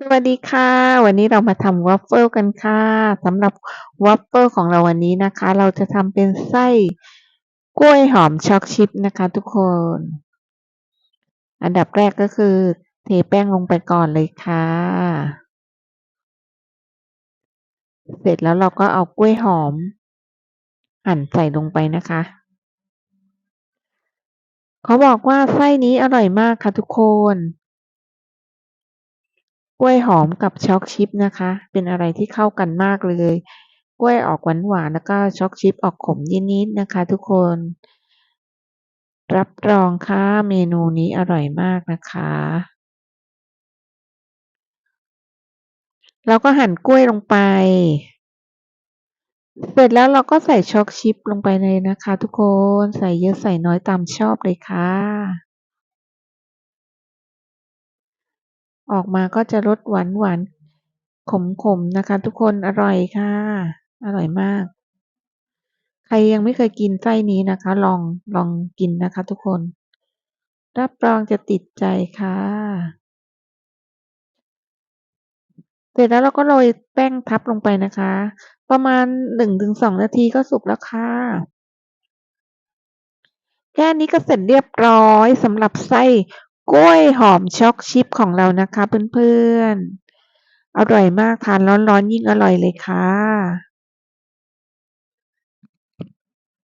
สวัสดีค่ะ วันนี้เรามาทำวาฟเฟิลกันค่ะสำหรับวาฟเฟิลของเราวันนี้นะคะ เราจะทำเป็นไส้กล้วยหอมช็อกชิพนะคะทุกคน อันดับแรกก็คือ เทแป้งลงไปก่อนเลยค่ะ เสร็จแล้วเราก็เอากล้วยหอม หั่นใส่ลงไปนะคะ เขาบอกว่าไส้นี้อร่อยมากค่ะทุกคน กล้วยหอมกับช็อกชิพนะคะ เป็นอะไรที่เข้ากันมากเลย กล้วยออกหวานหวานแล้วก็ช็อกชิพออกขมนิดๆนะคะ ทุกคน รับรองค่ะเมนูนี้อร่อยมากนะคะเราก็หั่นกล้วยลงไป เสร็จแล้วเราก็ใส่ช็อกชิพลงไปเลยนะคะ ทุกคน ใส่เยอะใส่น้อยตามชอบเลยค่ะ ออกมาก็จะรสหวานหวานขมๆนะคะ ทุกคนอร่อยค่ะ อร่อยมาก ใครยังไม่เคยกินไส้นี้นะคะ ลองลองกินนะคะ ทุกคน รับรองจะติดใจค่ะ เสร็จแล้วเราก็โรยแป้งทับลงไปนะคะ ประมาณหนึ่งถึงสองนาทีก็สุกแล้วค่ะแค่นี้ก็เสร็จเรียบร้อยสำหรับไส้ กล้วยหอมช็อกชิพของเรานะคะเพื่อนๆ อร่อยมากทานร้อนๆ ยิ่งอร่อยเลยค่ะ